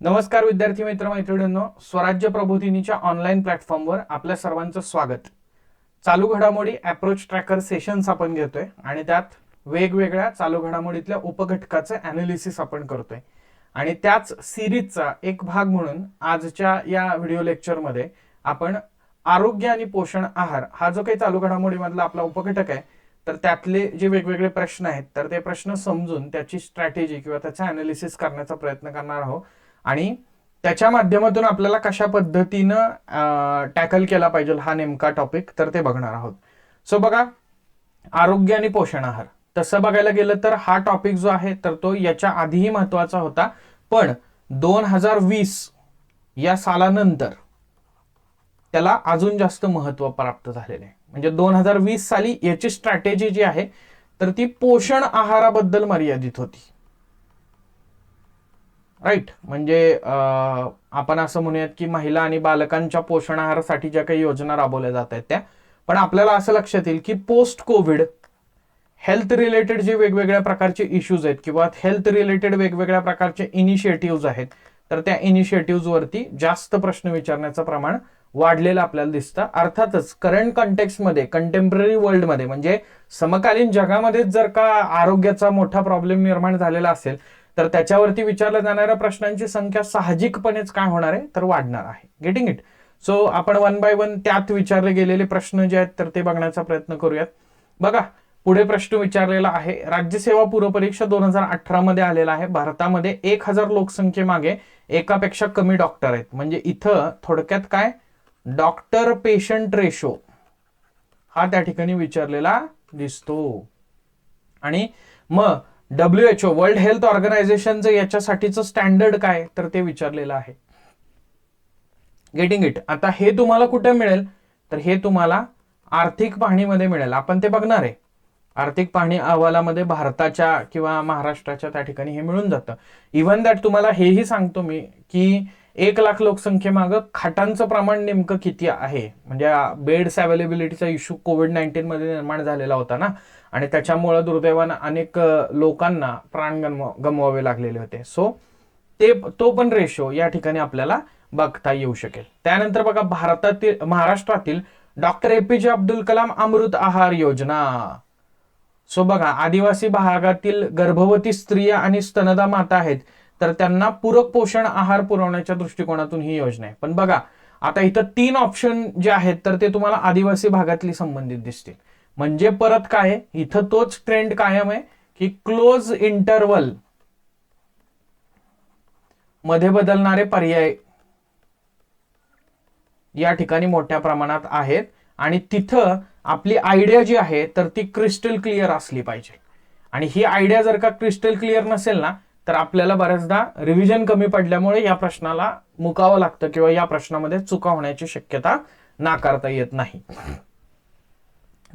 नमस्कार विद्यार्थी मित्र मैत्रिणींनो स्वराज्य प्रबोधिनीच्या ऑनलाईन प्लॅटफॉर्मवर आपल्या सर्वांचं स्वागत. चालू घडामोडी अप्रोच ट्रॅकर सेशन्स आपण घेतोय आणि त्यात वेगवेगळ्या चालू घडामोडीतल्या उपघटकाचं अनालिसिस आपण करतोय. आणि त्याच सिरीजचा एक भाग म्हणून आजच्या या व्हिडिओ लेक्चरमध्ये आपण आरोग्य आणि पोषण आहार हा जो काही चालू घडामोडीमधला आपला उपघटक आहे तर त्यातले जे वेगवेगळे प्रश्न आहेत तर ते प्रश्न समजून त्याची स्ट्रॅटेजी किंवा त्याचा अनालिसिस करण्याचा प्रयत्न करणार आहोत. आणि त्याच्या माध्यमातून आपल्याला कशा पद्धतीनं टॅकल केला पाहिजे हा नेमका टॉपिक तर ते बघणार आहोत. सो बघा आरोग्य आणि पोषण आहार. तसं बघायला गेलं तर हा टॉपिक जो आहे तर तो याच्या आधीही महत्त्वाचा होता. पण दोन हजार वीस या सालानंतर त्याला अजून जास्त महत्त्व प्राप्त झालेलं आहे. म्हणजे दोन हजार वीस साली याची स्ट्रॅटेजी जी आहे तर ती पोषण आहाराबद्दल मर्यादित होती. राईट म्हणजे आपण असं म्हणूयात की महिला आणि बालकांच्या पोषण आहारासाठी ज्या काही योजना राबवल्या जात आहेत त्या पण आपल्याला असं लक्षात येईल की पोस्ट कोविड हेल्थ रिलेटेड जे वेगवेगळ्या प्रकारचे इश्यूज आहेत किंवा हेल्थ रिलेटेड वेगवेगळ्या प्रकारचे इनिशिएटिव्ह आहेत तर त्या इनिशिएटिव्ह वरती जास्त प्रश्न विचारण्याचं प्रमाण वाढलेलं आपल्याला दिसतं. अर्थातच करंट कॉन्टेक्स्टमध्ये कंटेम्पररी वर्ल्डमध्ये म्हणजे समकालीन जगामध्येच जर का आरोग्याचा मोठा प्रॉब्लेम निर्माण झालेला असेल तर त्याच्यावरती विचारल्या जाणाऱ्या प्रश्नांची संख्या साहजिकपणेच काय होणार आहे तर वाढणार आहे. गेटिंग इट सो आपण वन बाय वन त्यात विचारले गेलेले प्रश्न जे आहेत तर ते बघण्याचा प्रयत्न करूयात. बघा पुढे प्रश्न विचारलेला आहे. राज्यसेवा पूर्वपरीक्षा दोन हजार अठरा मध्ये आलेला आहे. भारतामध्ये एक हजार लोकसंख्येमागे एकापेक्षा कमी डॉक्टर आहेत. म्हणजे इथं थोडक्यात काय? डॉक्टर पेशंट रेशो हा त्या ठिकाणी विचारलेला दिसतो. आणि मग W H O world health ऑर्गनायझेशनचं याच्यासाठीचं स्टँडर्ड काय तर ते विचारलेलं आहे. गेटिंग इट आता हे तुम्हाला कुठे मिळेल? तर हे तुम्हाला आर्थिक पाहणीमध्ये मिळेल. आपण ते बघणार आहे. आर्थिक पाहणी अहवालामध्ये भारताच्या किंवा महाराष्ट्राच्या त्या ठिकाणी हे मिळून जातं. इव्हन दॅट तुम्हाला हेही सांगतो मी की एक लाख लोकसंख्येमागं खाटांचं प्रमाण नेमकं किती आहे? म्हणजे बेड्स अवेलेबिलिटीचा इश्यू कोविड नाईन्टीनमध्ये निर्माण झालेला होता ना? आणि त्याच्यामुळं दुर्दैवानं अनेक लोकांना प्राण गमव गमवावे लागलेले होते. सो ते तो पण रेशो या ठिकाणी आपल्याला बघता येऊ शकेल. त्यानंतर बघा भारतातील महाराष्ट्रातील डॉक्टर ए पी जे अब्दुल कलाम अमृत आहार योजना. सो बघा आदिवासी भागातील गर्भवती स्त्रिया आणि स्तनदा माता आहेत. तर त्यांना पूरक पोषण आहार पुरवण्याच्या दृष्टिकोनातून ही योजना आहे. पण बघा आता इथं तीन ऑप्शन जे आहेत तर ते तुम्हाला आदिवासी भागातली संबंधित दिसतील. म्हणजे परत काय? इथं तोच ट्रेंड कायम आहे की क्लोज इंटरवलमध्ये बदलणारे पर्याय या ठिकाणी मोठ्या प्रमाणात आहेत आणि तिथं आपली आयडिया जी आहे तर ती क्रिस्टल क्लिअर असली पाहिजे. आणि ही आयडिया जर का क्रिस्टल क्लिअर नसेल ना तर आपल्याला बऱ्याचदा रिव्हिजन कमी पडल्यामुळे या प्रश्नाला मुकावं लागतं किंवा या प्रश्नामध्ये चुका होण्याची शक्यता नाकारता येत नाही.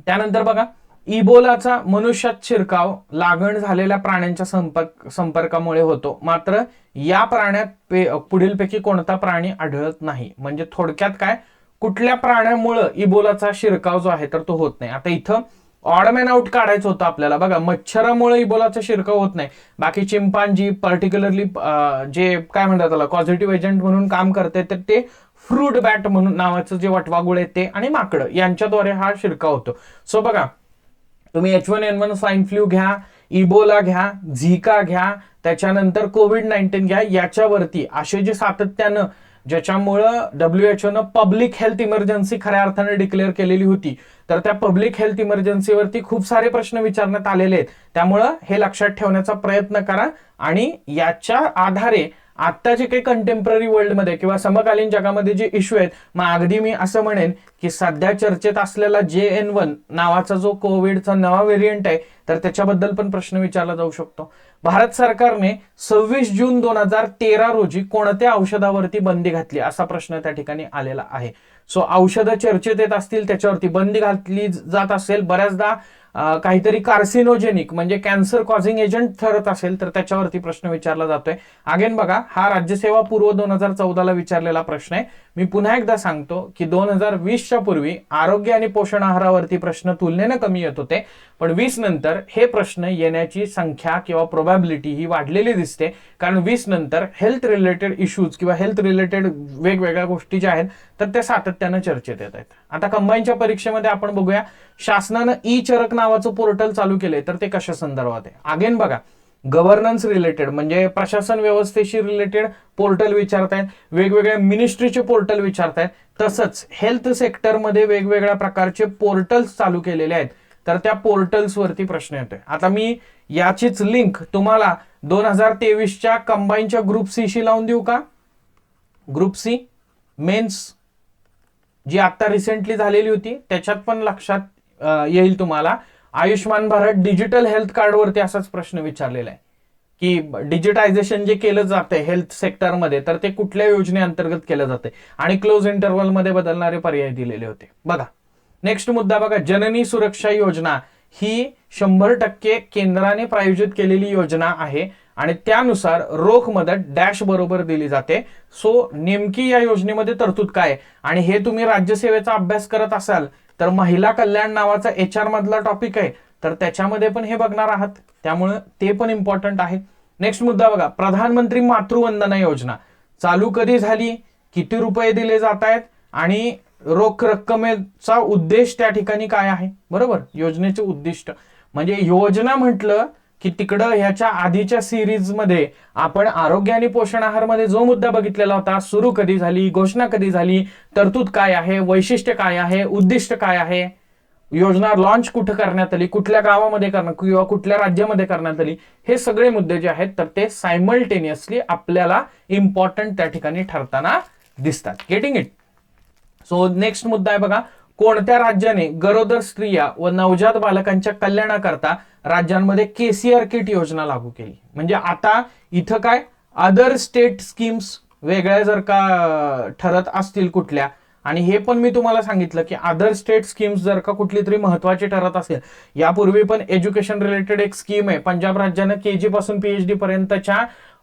त्यानंतर बघा इबोलाचा मनुष्यात शिरकाव लागण झालेल्या प्राण्यांच्या संपर्क संपर्कामुळे होतो. मात्र या प्राण्यात पे- पुढीलपैकी कोणता प्राणी आढळत नाही. म्हणजे थोडक्यात काय? कुठल्या प्राण्यामुळं इबोलाचा शिरकाव जो आहे तर तो होत नाही. आता इथं ऑडमॅन आउट काढायचं होतं आपल्याला. बघा मच्छरामुळे इबोलाचा शिरकाव होत नाही. बाकी चिंपांजी पर्टिक्युलरली जे काय म्हणतात त्याला पॉझिटिव्ह एजंट म्हणून काम करते तर ते फ्रूट बॅट म्हणून नावाचं जे वटवागुळ आहे ते आणि माकडं यांच्याद्वारे हा शिरकाव होतो. सो बघा तुम्ही H one N one swine flu घ्या इबोला घ्या झिका घ्या त्याच्यानंतर कोविड नाईन्टीन घ्या याच्यावरती असे जे सातत्यानं ज्याच्यामुळं डब्ल्यू एच ओनं पब्लिक हेल्थ इमर्जन्सी खऱ्या अर्थाने डिक्लेअर केलेली होती. तर त्या पब्लिक हेल्थ इमर्जन्सीवरती खूप सारे प्रश्न विचारण्यात आलेले आहेत. त्यामुळं हे लक्षात ठेवण्याचा प्रयत्न करा आणि याच्या आधारे आता जे काही कंटेम्पररी वर्ल्डमध्ये किंवा समकालीन जगामध्ये जे इश्यू आहेत मग अगदी मी असं म्हणेन की सध्या चर्चेत असलेला जे एन वन नावाचा जो कोविडचा नवा व्हेरियंट आहे तर त्याच्याबद्दल पण प्रश्न विचारला जाऊ शकतो. भारत सरकारने सव्वीस जून दोन हजार तेरा रोजी कोणत्या औषधावरती बंदी घातली असा प्रश्न त्या ठिकाणी आलेला आहे. सो औषधं चर्चेत येत असतील त्याच्यावरती बंदी घातली जात असेल बऱ्याचदा काहीतरी कार्सिनोजेनिक म्हणजे कॅन्सर कॉझिंग एजंट ठरत असेल तर त्याच्यावरती प्रश्न विचारला जातोय. अगेन बघा हा राज्यसेवा पूर्व दोन हजार चौदाला विचारलेला प्रश्न आहे. मी पुन्हा एकदा सांगतो की दोन हजार वीसच्या पूर्वी आरोग्य आणि पोषण आहारावरती प्रश्न तुलनेनं कमी येत होते पण वीस नंतर नंतर हे प्रश्न येण्याची संख्या किंवा प्रोबॅबिलिटी ही वाढलेली दिसते. कारण वीस नंतर हेल्थ रिलेटेड इश्यूज किंवा हेल्थ रिलेटेड वेगवेगळ्या गोष्टी ज्या आहेत तर त्या सातत्यानं चर्चेत येत आहेत. आता कंबाईनच्या परीक्षेमध्ये आपण बघूया शासनानं ई चरक नावाचं पोर्टल चालू केलंय तर ते कशा संदर्भात आहे? अगेन बघा गव्हर्नन्स रिलेटेड म्हणजे प्रशासन व्यवस्थेशी रिलेटेड पोर्टल विचारतायत वेगवेगळ्या मिनिस्ट्रीचे पोर्टल विचारतायत तसंच हेल्थ सेक्टरमध्ये वेगवेगळ्या प्रकारचे पोर्टल्स चालू केलेले आहेत. तर त्या पोर्टल्स वरती प्रश्न येतोय. आता मी याचीच लिंक तुम्हाला दोन हजार तेवीसच्या कंबाईनच्या ग्रुप सी शी लावून देऊ का? ग्रुप सी मेन्स जी आता रिसेंटली झालेली होती त्याच्यात पण लक्षात येईल तुम्हाला. आयुष्यमान भारत डिजिटल हेल्थ कार्डवरती असाच प्रश्न विचारलेला आहे. की डिजिटायझेशन जे केलं जातंय हेल्थ सेक्टरमध्ये तर ते कुठल्या योजनेअंतर्गत केलं जाते आणि क्लोज इंटरव्हलमध्ये बदलणारे पर्याय दिलेले होते. बघा नेक्स्ट मुद्दा बघा जननी सुरक्षा योजना ही शंभर टक्के केंद्राने प्रायोजित केलेली योजना आहे. आणि त्यानुसार रोख मदत डॅश बरोबर दिली जाते. सो नेमकी या योजनेमध्ये तरतूद काय आहे? आणि हे तुम्ही राज्यसेवेचा अभ्यास करत असाल तर महिला कल्याण नावाचा एच आर मधला टॉपिक आहे. तर त्याच्यामध्ये पण हे बघणार आहात. त्यामुळे ते पण इम्पॉर्टंट आहे. नेक्स्ट मुद्दा बघा. प्रधानमंत्री मातृवंदना योजना. चालू कधी झाली? किती रुपये दिले जात आहेत आणि रोख रक्कमेचा उद्देश त्या ठिकाणी काय आहे? बरोबर? योजनेचे उद्दिष्ट. म्हणजे योजना म्हटलं की तिकडं ह्याच्या आधीच्या सिरीजमध्ये आपण आरोग्य आणि पोषण आहारमध्ये जो मुद्दा बघितलेला होता सुरू कधी झाली घोषणा कधी झाली तरतूद काय आहे वैशिष्ट्य काय आहे उद्दिष्ट काय आहे योजना लॉन्च कुठं करण्यात आली कुठल्या गावामध्ये करण्यात किंवा कुठल्या राज्यामध्ये करण्यात आली हे सगळे मुद्दे जे आहेत तर ते सायमल्टेनियसली आपल्याला इम्पॉर्टंट त्या ठिकाणी ठरताना दिसतात. गेटिंग इट सो नेक्स्ट मुद्दा आहे बघा कोणत्या राज्याने गरोदर स्त्रिया व नवजात बालकांच्या कल्याणाकरता राज्यांमध्ये केसीआर किट योजना लागू केली? म्हणजे आता इथं काय अदर स्टेट स्कीम्स वेगळ्या जर का ठरत असतील कुठल्या आणि हे पण मी तुम्हाला सांगितलं की अदर स्टेट स्कीम्स जर का कुठली तरी महत्वाची ठरत असेल यापूर्वी पण एज्युकेशन रिलेटेड एक स्कीम आहे. पंजाब राज्यानं के जी पासून पीएचडी पर्यंतच्या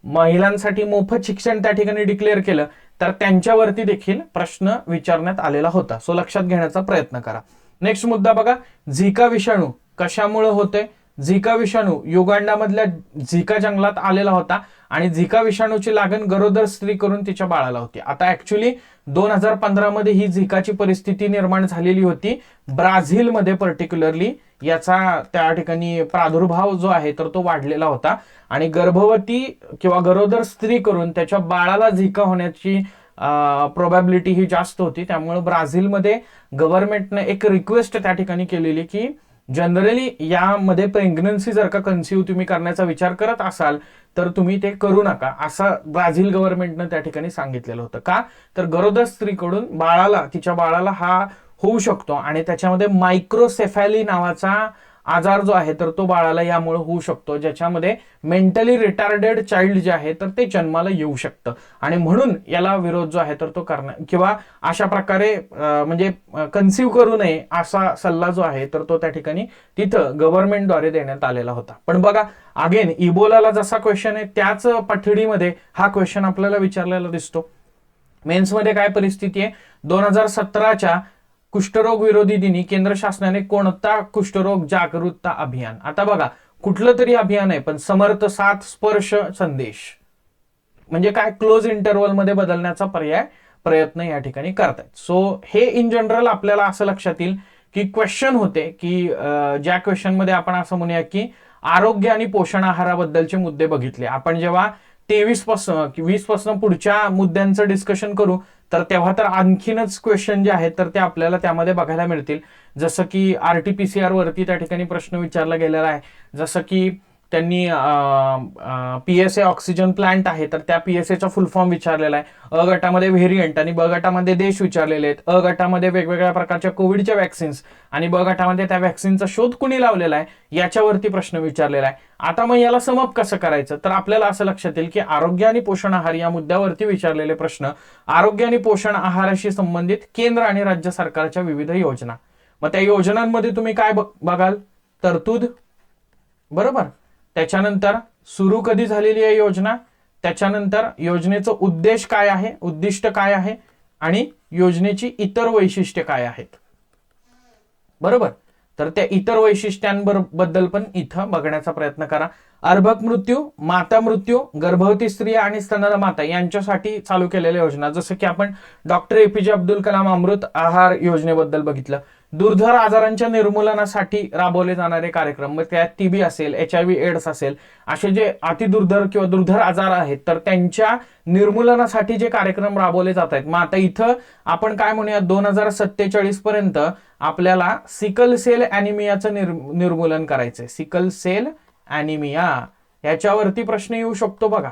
महिलांसाठी मोफत शिक्षण त्या ठिकाणी डिक्लेअर केलं तर त्यांच्यावरती देखील प्रश्न विचारण्यात आलेला होता. सो लक्षात घेण्याचा प्रयत्न करा. नेक्स्ट मुद्दा बघा. झिका विषाणू कशामुळे होते झिका विषाणू युगांडामधल्या झिका जंगलात आलेला होता आणि झिका विषाणूची लागण गरोदर स्त्री करून तिच्या बाळाला होती. आता ऍक्च्युली दोन हजार पंधरामध्ये ही झिकाची परिस्थिती निर्माण झालेली होती. ब्राझीलमध्ये पर्टिक्युलरली याचा त्या ठिकाणी प्रादुर्भाव जो आहे तर तो वाढलेला होता. आणि गर्भवती किंवा गरोदर स्त्री करून त्याच्या बाळाला झिका होण्याची प्रोबॅबिलिटी ही जास्त होती. त्यामुळे ब्राझीलमध्ये गव्हर्नमेंटनं एक रिक्वेस्ट त्या ठिकाणी केलेली की जनरली यामध्ये प्रेग्नन्सी जर का कन्सिव्ह तुम्ही करण्याचा विचार करत असाल तर तुम्ही ते करू नका. असं ब्राझील गव्हर्नमेंटनं त्या ठिकाणी सांगितलेलं होतं. का? तर गरोदर स्त्रीकडून बाळाला तिच्या बाळाला हा होऊ शकतो. आणि त्याच्यामध्ये मायक्रोसेफॅली नावाचा आजार जो आहे तर तो बाळाला यामुळे होऊ शकतो ज्याच्यामध्ये मेंटली रिटार्डेड चाइल्ड जे आहे तर ते जन्माला येऊ शकतं. आणि म्हणून याला विरोध जो आहे तर तो करणं किंवा अशा प्रकारे म्हणजे कन्सिव्ह करू नये असा सल्ला जो आहे तर तो त्या ठिकाणी तिथं गव्हर्नमेंटद्वारे देण्यात आलेला होता. पण बघा अगेन इबोलाला जसा क्वेश्चन आहे त्याच पठडीमध्ये हा क्वेश्चन आपल्याला विचारलेला दिसतो. मेन्समध्ये काय परिस्थिती आहे? दोन हजार सतराच्या कुष्ठरोग विरोधी दिनी केंद्र शासनाने कोणता कुष्ठरोग जागरूकता अभियान? आता बघा कुठलं तरी अभियान आहे पण समर्थ साथ स्पर्श संदेश. म्हणजे काय? क्लोज इंटरवलमध्ये बदलण्याचा पर्याय प्रयत्न या ठिकाणी करतायत. सो हे इन जनरल आपल्याला असं लक्षात येईल की क्वेश्चन होते की ज्या क्वेश्चनमध्ये आपण असं म्हणूया की आरोग्य आणि पोषण आहाराबद्दलचे मुद्दे बघितले. आपण जेव्हा तेवीसपासून वीसपासून पुढच्या मुद्द्यांचं डिस्कशन करू तर तेव्हा तर आणखीनच क्वेश्चन जे आहेत तर ते आपल्याला त्यामध्ये बघायला मिळतील. जसं की R T P C R वरती त्या ठिकाणी प्रश्न विचारला गेलेला आहे. जसं की त्यांनी P S A oxygen plant आहे तर त्या पी एस एचा फुल फॉर्म विचारलेला आहे. अ गटामध्ये व्हेरियंट आणि ब गटामध्ये देश विचारलेले आहेत. अ गटामध्ये वेगवेगळ्या प्रकारच्या कोविडच्या वॅक्सिन्स आणि ब गटामध्ये त्या वॅक्सिनचा शोध कुणी लावलेला आहे याच्यावरती प्रश्न विचारलेला आहे. आता मग याला समप कसं करायचं? तर आपल्याला असं लक्षात येईल की आरोग्य आणि पोषण आहार या मुद्द्यावरती विचारलेले प्रश्न आरोग्य आणि पोषण आहाराशी संबंधित केंद्र आणि राज्य सरकारच्या विविध योजना. मग त्या योजनांमध्ये तुम्ही काय बघ- बघाल? तरतूद? बरोबर? त्याच्यानंतर सुरू कधी झालेली आहे योजना? त्याच्यानंतर योजनेचं उद्देश काय आहे? उद्दिष्ट काय आहे? आणि योजनेची इतर वैशिष्ट्ये काय आहेत? बरोबर? तर त्या इतर वैशिष्ट्यांबद्दल पण इथं बघण्याचा प्रयत्न करा. अर्भक मृत्यू माता मृत्यू गर्भवती स्त्री आणि स्तनदा माता यांच्यासाठी चालू केलेल्या योजना. जसं की आपण डॉक्टर एपीजे अब्दुल कलाम अमृत आहार योजनेबद्दल बघितलं. दुर्धर आजारांच्या निर्मूलनासाठी राबवले जाणारे कार्यक्रम. मग त्यात टीबी असेल एच आय व्ही एड्स असेल असे जे अतिदुर्धर किंवा दुर्धर आजार आहेत तर त्यांच्या निर्मूलनासाठी जे कार्यक्रम राबवले जात आहेत. मग आता इथं आपण काय म्हणूया दोन हजार सत्तेचाळीस पर्यंत आपल्याला सिकल सेल अॅनिमियाचं निर् निर्मूलन करायचंय. Sickle cell anaemia. याच्यावरती प्रश्न येऊ शकतो बघा.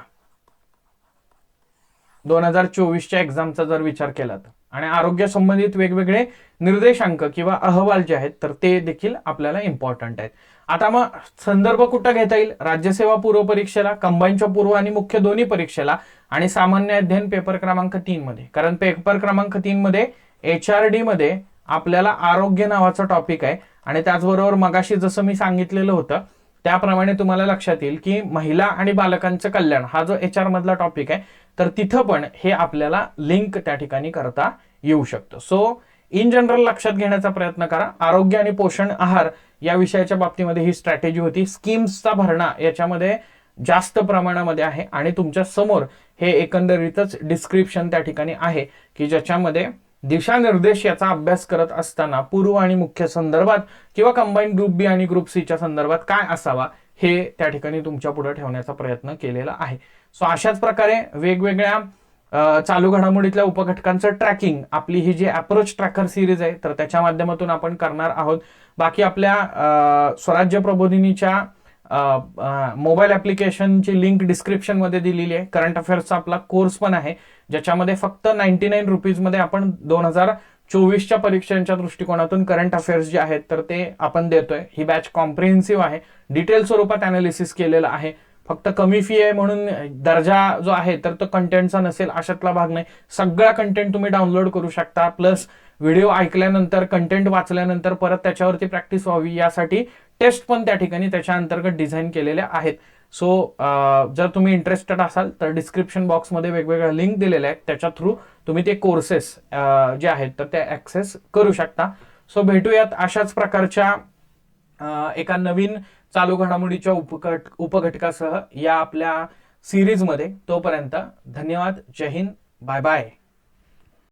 दोन हजार चोवीसच्या एक्झामचा जर विचार केला तर. आणि आरोग्य संबंधित वेगवेगळे निर्देशांक किंवा अहवाल जे आहेत तर ते देखील आपल्याला इम्पॉर्टंट आहेत. आता मग संदर्भ कुठं घेता येईल? राज्यसेवा पूर्व परीक्षेला कंबाईनच्या पूर्व आणि मुख्य दोन्ही परीक्षेला आणि सामान्य अध्ययन पेपर क्रमांक तीन मध्ये. कारण पेपर क्रमांक तीन मध्ये एच आर डी मध्ये आपल्याला आरोग्य नावाचा टॉपिक आहे. आणि त्याचबरोबर मगाशी जसं मी सांगितलेलं होतं त्याप्रमाणे तुम्हाला लक्षात येईल की महिला आणि बालकांचं कल्याण हा जो एच आर मधला टॉपिक आहे तर तिथं पण हे आपल्याला लिंक त्या ठिकाणी करता येऊ शकतं. सो इन जनरल लक्षात घेण्याचा प्रयत्न करा. आरोग्य आणि पोषण आहार या विषयाच्या बाबतीमध्ये ही स्ट्रॅटेजी होती. स्कीम्सचा भरणा याच्यामध्ये जास्त प्रमाणामध्ये आहे आणि तुमच्यासमोर हे एकंदरीतच डिस्क्रिप्शन त्या ठिकाणी आहे की ज्याच्यामध्ये दिशानिर्देश याचा अभ्यास करत असताना पूर्व आणि मुख्य संदर्भात किंवा कंबाईन ग्रुप बी आणि ग्रुप सीच्या संदर्भात काय असावा हे त्या ठिकाणी तुमच्यापुढे ठेवण्याचा प्रयत्न केलेला आहे. सो अशाच प्रकारे वेगवेगळ्या चालू घडामोडीतल्या उपघटकांचं ट्रॅकिंग आपली ही जी अप्रोच ट्रॅकर सिरीज आहे तर त्याच्या माध्यमातून आपण करणार आहोत. बाकी आपल्या स्वराज्य प्रबोधिनीच्या मोबाईल ॲप्लिकेशनची लिंक डिस्क्रिप्शनमध्ये दिलेली आहे. करंट अफेअर्सचा आपला कोर्स पण आहे. ज्याच्यामध्ये फक्त नाईन्टी नाईन रुपीजमध्ये आपण दोन हजार चोवीसच्या परीक्षांच्या दृष्टिकोनातून करंट अफेअर्स जे आहेत तर ते आपण देतोय. ही बॅच कॉम्प्रिहेन्सिव्ह आहे. डिटेल स्वरूपात अनालिसिस केलेलं आहे. फक्त कमी फी आहे म्हणून दर्जा जो आहे तर तो कंटेंटचा नसेल अशातला भाग नाही. सगळा कंटेंट तुम्ही डाउनलोड करू शकता. प्लस व्हिडिओ ऐकल्यानंतर कंटेंट वाचल्यानंतर परत त्याच्यावरती प्रॅक्टिस व्हावी. यासाठी टेस्ट पण त्या ठिकाणी त्याच्या अंतर्गत डिझाईन केलेल्या आहेत. सो जर तुम्ही इंटरेस्टेड असाल तर डिस्क्रिप्शन बॉक्समध्ये वेगवेगळ्या लिंक दिलेल्या आहेत. त्याच्या थ्रू तुम्ही ते कोर्सेस जे आहेत तर ते ॲक्सेस करू शकता. सो भेटूयात अशाच प्रकारच्या एका नवीन चालू घडामोडीच्या उपघट उपघटकासह या आपल्या सिरीजमध्ये तोपर्यंत धन्यवाद. जय हिंद. Bye bye